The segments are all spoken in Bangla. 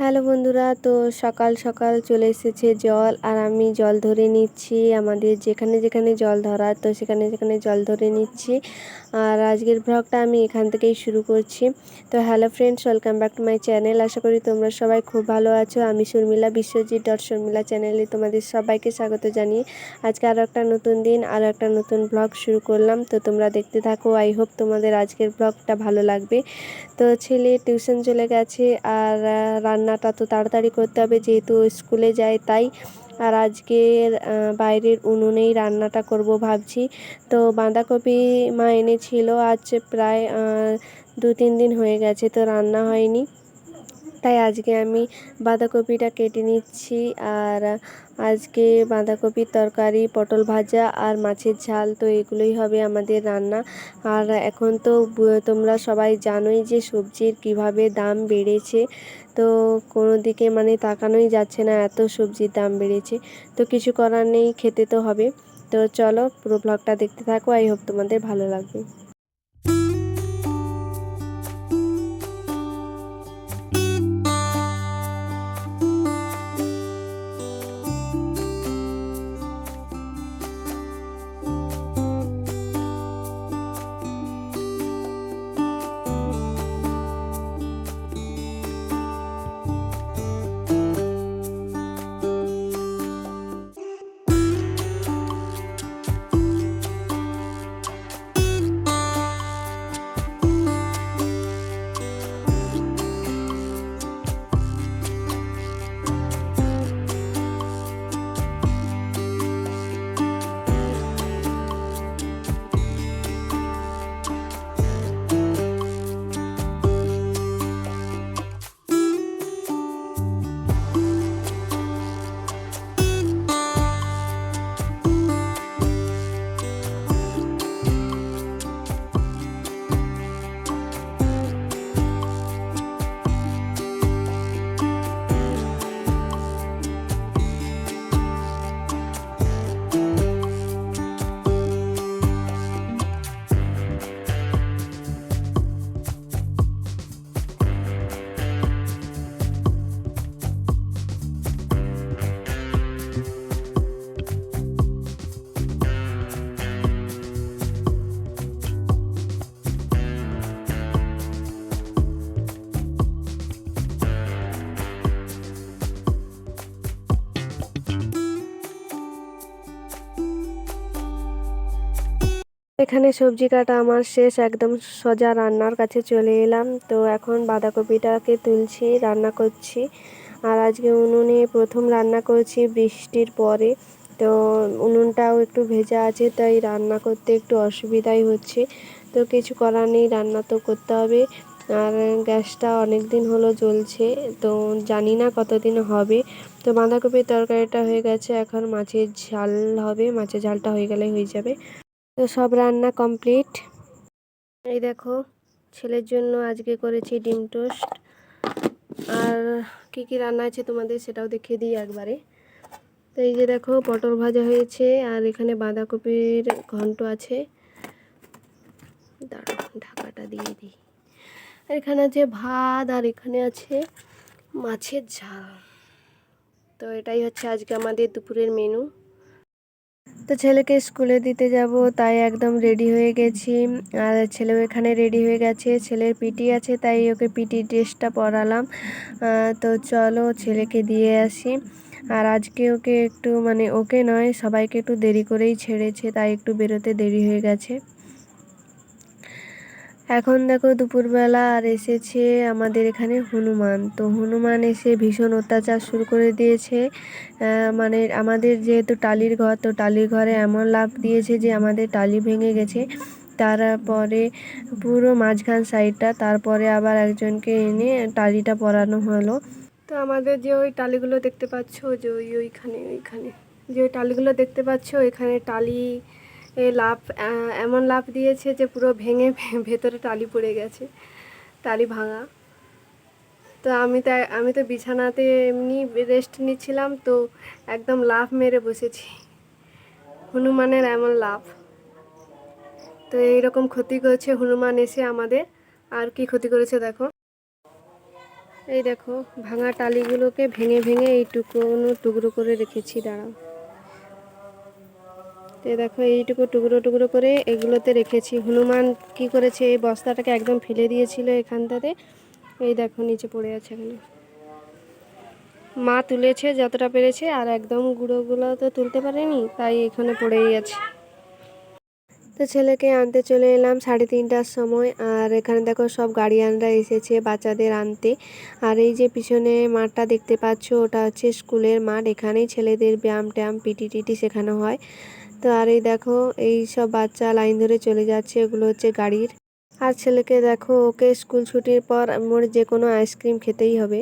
হ্যালো বন্ধুরা, তো সকাল সকাল চলে এসেছে জল, আর আমি জল ধরে নিচ্ছি। আমাদের যেখানে যেখানে জল ধরা, তো সেখানে সেখানে জল ধরে নিচ্ছি। আর আজকের ব্লগটা আমি এখান থেকেই শুরু করছি। তো hello friends welcome back to my channel আশা করি তোমরা সবাই খুব ভালো আছো। আমি শর্মিলা বিশ্বজিৎ ডট শর্মিলা চ্যানেলে তোমাদের সবাইকে স্বাগত জানিয়ে আজকে আরও একটা নতুন দিন আরও একটা নতুন ব্লগ শুরু করলাম। তো তোমরা দেখতে থাকো আই হোপ তোমাদের আজকের ব্লগটা ভালো লাগবে। তো ছেলে টিউশন চলে গেছে, আর রান্নাটা তো তাড়াতাড়ি করতে হবে। যেহেতু স্কুলে যায় তাই। আর আজকের বাইরের উনুনেই রান্নাটা করব ভাবছি। তো বাঁধাকপি মা এনেছিল আজ প্রায় দু তিন দিন হয়ে গেছে, তো রান্না হয়নি। তাই আজকে আমি বাঁধাকপিটা কেটে নিচ্ছি আর আজকে বাঁধাকপির তরকারি, পটল ভাজা আর মাছের ঝাল তো এগুলোই হবে আমাদের রান্না। আর এখন তো তোমরা সবাই জানোই যে সবজির কীভাবে দাম বেড়েছে। তো কোনো দিকে মানে তাকানোই যাচ্ছে না এত সবজির দাম বেড়েছে। তো কিছু করার নেই, খেতে তো হবে। তো চলো পুরো ব্লগটা দেখতে থাকো আই হোপ তোমাদের ভালো লাগবে। এখানে সবজি কাটা আমার শেষ, একদম সোজা রান্নার কাছে চলে এলাম। তো এখন বাঁধাকপিটাকে তুলছি, রান্না করছি। আর আজকে উনুনে প্রথম রান্না করছি বৃষ্টির পরে। তো উনুনটাও একটু ভেজা আছে, তাই রান্না করতে একটু অসুবিধাই হচ্ছে। তো কিছু করার নেই, রান্না তো করতে হবে। আর গ্যাসটা অনেক দিন হলো জ্বলছে, তো জানি না কতদিন হবে। তো বাঁধাকপির তরকারিটা হয়ে গেছে, এখন মাছের ঝাল হবে, মাছের ঝালটা হয়ে গেলে হয়ে যাবে। তো সব রান্না কমপ্লিট। এই দেখো, ছেলের জন্য আজকে করেছি ডিম টোস্ট। আর কি কি রান্না আছে তোমাদের সেটাও দেখিয়ে দিই একবারে। তো এই যে দেখো, পটল ভাজা হয়েছে আর এখানে বাঁধাকপির ঘন্ট আছে। দাঁড়াও, ঢাকাটা দিয়ে দিই। আর এখানে আছে ভাত আর এখানে আছে মাছের ঝাল। তো এটাই হচ্ছে আজকে আমাদের দুপুরের মেনু। তো ছেলেকে স্কুলে দিতে যাব, তাই একদম রেডি হয়ে গেছি। আর ছেলেও এখানে রেডি হয়ে গেছে, ছেলের পিটি আছে, তাই ওকে পিটি ড্রেসটা পরালাম। তো চলো ছেলেকে দিয়ে আসি। আর আজকে ওকে একটু মানে ওকে নয়, সবাইকে একটু দেরি করেই ছেড়েছে, তাই একটু বেরোতে দেরি হয়ে গেছে। এখন দেখো দুপুরবেলা আর এসেছে আমাদের এখানে হনুমান। তো হনুমান এসে ভীষণ অত্যাচার শুরু করে দিয়েছে। মানে আমাদের যেহেতু টালির ঘর, তো টালির ঘরে এমন লাভ দিয়েছে যে আমাদের টালি ভেঙে গেছে। তারপরে পুরো মাঝখান সাইডটা, তারপরে আবার একজনকে এনে টালিটা পরানো হলো। তো আমাদের যে ওই টালিগুলো দেখতে পাচ্ছ, যে ওই ওইখানে ওইখানে। যে ওই টালিগুলো দেখতে পাচ্ছ এখানে টালি লাভ এমন লাভ দিয়েছে যে পুরো ভেঙে ভেতরে টালি পড়ে গেছে, টালি ভাঙা। তো আমি তো আমি তো বিছানাতে এমনি রেস্ট নিচ্ছিলাম, তো একদম লাভ মেরে বসেছি। হনুমানের এমন লাভ তো এইরকম ক্ষতি করেছে হনুমান এসে আমাদের, আর কি ক্ষতি করেছে দেখো। এই দেখো, ভাঙা টালিগুলোকে ভেঙে ভেঙে এইটুকু টুকরো করে রেখেছি, দাঁড়াও। তো দেখো এইটুকু টুকরো টুকরো করে এগুলোতে রেখেছি। হনুমান কি করেছে? এই বস্তাটাকে একদম ফেলে দিয়েছিল এখানটাতে। এই দেখো নিচে পড়ে আছে এখানে। মা তুলেছে যতটা পেরেছে আর একদম গুঁড়োগুলো তো তুলতে পারেনি, তাই এখানে পড়েই আছে। তো ছেলেকে আনতে চলে এলাম সাড়ে তিনটার সময়। আর এখানে দেখো সব গার্ডিয়ানরা এসেছে বাচ্চাদের আনতে। আর এই যে পিছনে মাঠটা দেখতে পাচ্ছ, ওটা হচ্ছে স্কুলের মাঠ। এখানেই ছেলেদের ব্যায়াম ট্যায়াম, পিটি টিটি শেখানো হয়। তো আর এই দেখো, এই সব বাচ্চা লাইন ধরে চলে যাচ্ছে, এগুলো হচ্ছে গাড়ির। আর ছেলেকে দেখো, ওকে স্কুল ছুটির পর মোর যে কোনো আইসক্রিম খেতেই হবে।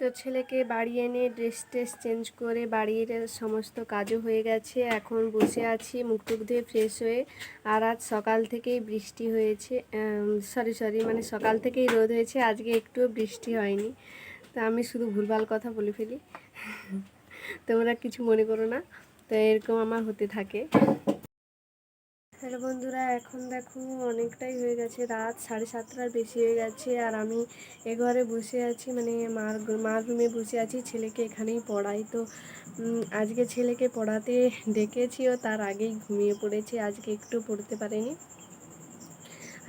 তো ছেলেকে বাড়ি এনে ড্রেস ট্রেস চেঞ্জ করে বাড়ির সমস্ত কাজও হয়ে গেছে। এখন বসে আছি, মুখ ফ্রেশ হয়ে। আর আজ সকাল থেকেই বৃষ্টি হয়েছে সরি সরি মানে সকাল থেকেই রোদ হয়েছে, আজকে একটুও বৃষ্টি হয়নি। তো আমি শুধু ভুলভাল কথা বলে ফেলি। তোমরা কিছু মনে করো না। তো এরকম আমার হতে থাকে। হ্যালো বন্ধুরা, এখন দেখো অনেকটাই হয়ে গেছে। রাত সাড়ে সাতটার বেশি হয়ে গেছে আর আমি এ ঘরে বসে আছি মানে মার মার রুমে বসে আছি। ছেলেকে এখানেই পড়াই। তো আজকে ছেলেকে পড়াতে ডেকেছি ও তার আগেই ঘুমিয়ে পড়েছে। আজকে একটু পড়তে পারেনি।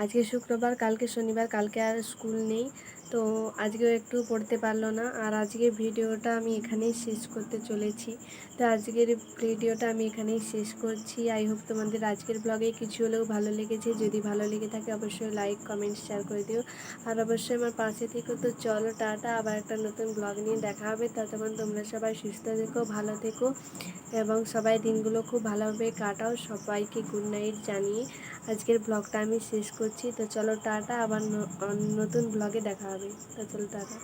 আজকে শুক্রবার, কালকে শনিবার, কালকে আর স্কুল নেই। তো আজকেও একটু পড়তে পারল না। আর আজকের ভিডিওটা আমি এখানেই শেষ করতে চলেছি। তো আজকের ভিডিওটা আমি এখানেই শেষ করছি। আই হোপ তোমাদের আজকের ব্লগে কিছু হলেও ভালো লেগেছে। যদি ভালো লেগে থাকে অবশ্যই লাইক, কমেন্ট, শেয়ার করে দিও। আর অবশ্যই আমার পাশে থেকে। তো চলো টাটা, আবার একটা নতুন ব্লগ নিয়ে দেখা হবে। ততক্ষণ তোমরা সবাই সুস্থ থেকো, ভালো থেকো এবং সবাই দিনগুলো খুব ভালোভাবে কাটাও। সবাইকে গুড নাইট জানিয়ে আজকের ব্লগটা আমি শেষ করছি। তো চলো টাটা, আবার নতুন ব্লগে দেখা হবে। তো চলো টাটা